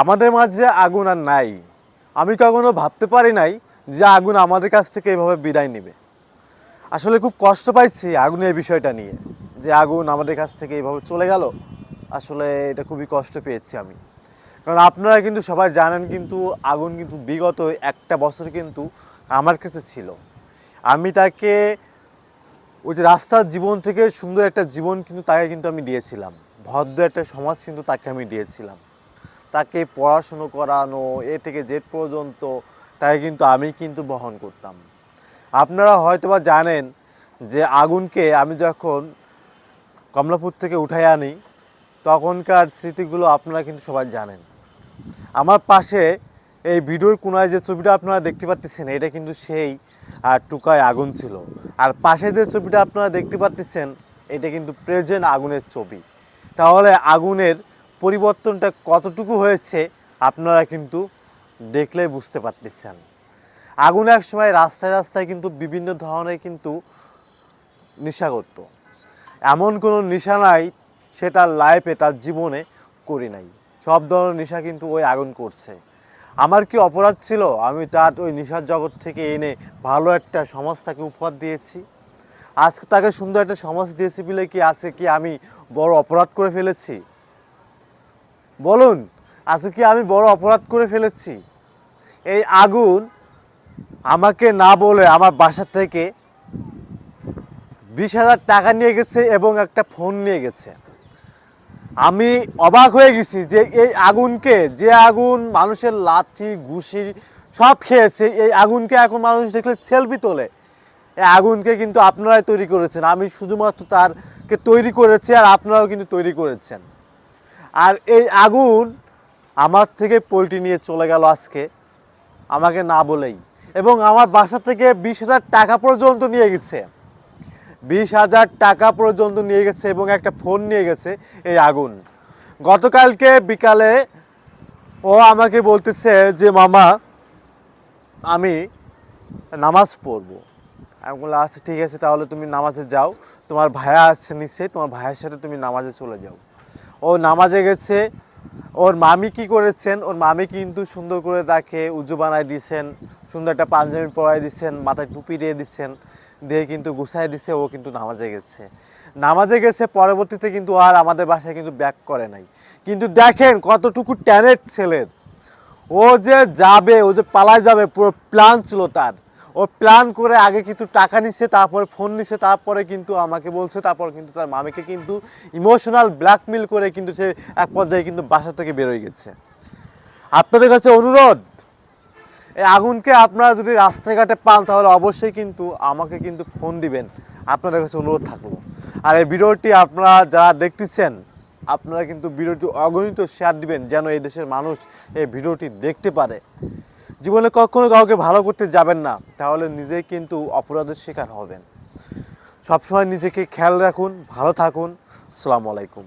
আমাদের মাঝে আগুন আর নাই। আমি কখনো ভাবতে পারি নাই যে আগুন আমাদের কাছ থেকে এভাবে বিদায় নেবে। আসলে খুব কষ্ট পাইছি আগুনের বিষয়টা নিয়ে, যে আগুন আমাদের কাছ থেকে এইভাবে চলে গেল। আসলে এটা খুবই কষ্ট পেয়েছি আমি। কারণ আপনারা কিন্তু সবাই জানেন কিন্তু আগুন কিন্তু বিগত একটা বছর কিন্তু আমার কাছে ছিল। আমি তাকে ওই যে রাস্তার জীবন থেকে সুন্দর একটা জীবন কিন্তু তাকে কিন্তু আমি দিয়েছিলাম। ভদ্র একটা সমাজ কিন্তু তাকে আমি দিয়েছিলাম। তাকে পড়াশুনো করানো, এ থেকে জেড পর্যন্ত, তাকে কিন্তু আমি কিন্তু বহন করতাম। আপনারা হয়তোবা জানেন যে আগুনকে আমি যখন কমলাপুর থেকে উঠাই আনি, তখনকার স্মৃতিগুলো আপনারা কিন্তু সবাই জানেন। আমার পাশে এই ভিডিওর কোনায় যে ছবিটা আপনারা দেখতে পাচ্ছেন এটা কিন্তু সেই আর টুকায় আগুন ছিল। আর পাশে যে ছবিটা আপনারা দেখতে পাচ্ছেন এটা কিন্তু প্রেজেন্ট আগুনের ছবি। তাহলে আগুনের পরিবর্তনটা কতটুকু হয়েছে আপনারা কিন্তু দেখলেই বুঝতে পারতেছেন। আগুন এক সময় রাস্তায় রাস্তায় কিন্তু বিভিন্ন ধরনের কিন্তু নেশা করতো। এমন কোনো নেশা নাই সে তার লাইফে তার জীবনে করি নাই। সব ধরনের নেশা কিন্তু ওই আগুন করছে। আমার কি অপরাধ ছিল? আমি তার ওই নেশার জগৎ থেকে এনে ভালো একটা সমাজ তাকে উপহার দিয়েছি। আজকে তাকে সুন্দর একটা সমাজ দিয়েছি বলে কি আছে কি আমি বড় অপরাধ করে ফেলেছি? বলুন, আজকে কি আমি বড় অপরাধ করে ফেলেছি? এই আগুন আমাকে না বলে আমার বাসা থেকে বিশ হাজার টাকা নিয়ে গেছে এবং একটা ফোন নিয়ে গেছে। আমি অবাক হয়ে গেছি যে এই আগুনকে, যে আগুন মানুষের লাঠি, ঘুষি সব খেয়েছে, এই আগুনকে এখন মানুষ দেখলে সেলফি তোলে। এই আগুনকে কিন্তু আপনারাই তৈরি করেছেন, আমি শুধুমাত্র তারকে তৈরি করেছি আর আপনারাও কিন্তু তৈরি করেছেন। আর এই আগুন আমার থেকে পোলট্রি নিয়ে চলে গেল আজকে, আমাকে না বলেই। এবং আমার বাসা থেকে বিশ হাজার টাকা পর্যন্ত নিয়ে গেছে। বিশ হাজার টাকা পর্যন্ত নিয়ে গেছে এবং একটা ফোন নিয়ে গেছে এই আগুন। গতকালকে বিকালে ও আমাকে বলতেছে যে, মামা, আমি নামাজ পড়ব। আমি বললাম আচ্ছা ঠিক আছে, তাহলে তুমি নামাজে যাও। তোমার ভাইয়া আসছে নিশ্চয়ই তোমার ভাইয়ের সাথে তুমি নামাজে চলে যাও। ও নামাজে গেছে। ওর মামি কি করেছেন? ওর মামি কিন্তু সুন্দর করে তাকে উজু বানায় দিয়েছেন, সুন্দর একটা পাঞ্জাবি পরাই দিচ্ছেন মাথায় টুপি দিয়ে দিচ্ছেন দিয়ে কিন্তু গুছাই দিছে ও কিন্তু নামাজে গেছে। নামাজে গেছে, পরবর্তীতে কিন্তু আর আমাদের বাসায় কিন্তু ব্যাক করে নাই। কিন্তু দেখেন কতটুকু ট্যালেন্ট ছেলের। ও যে যাবে, ও যে পালায় যাবে, পুরো প্ল্যান ছিল তার। ও প্ল্যান করে আগে কিন্তু টাকা নিচ্ছে তারপরে ফোন নিচ্ছে তারপরে কিন্তু আমাকে বলছে, তারপর কিন্তু তার মামিকে কিন্তু ইমোশনাল ব্ল্যাকমেল করে কিন্তু সে এক পর্যায়ে কিন্তু বাসা থেকে বেরোয় গেছে। আপনাদের কাছে অনুরোধ এই আগুনকে আপনারা যদি রাস্তাঘাটে পান তাহলে অবশ্যই কিন্তু আমাকে কিন্তু ফোন দিবেন, আপনাদের কাছে অনুরোধ থাকল। আর এই ভিডিওটি আপনারা যারা দেখতেছেন, আপনারা কিন্তু ভিডিওটি অগণিত শেয়ার দিবেন যেন এই দেশের মানুষ এই ভিডিওটি দেখতে পারে। জীবনে কখনো কাউকে ভালো করতে যাবেন না, তাহলে নিজেই কিন্তু অপরাধের শিকার হবেন। সবসময় নিজেকে খেয়াল রাখুন, ভালো থাকুন। আসসালামু আলাইকুম।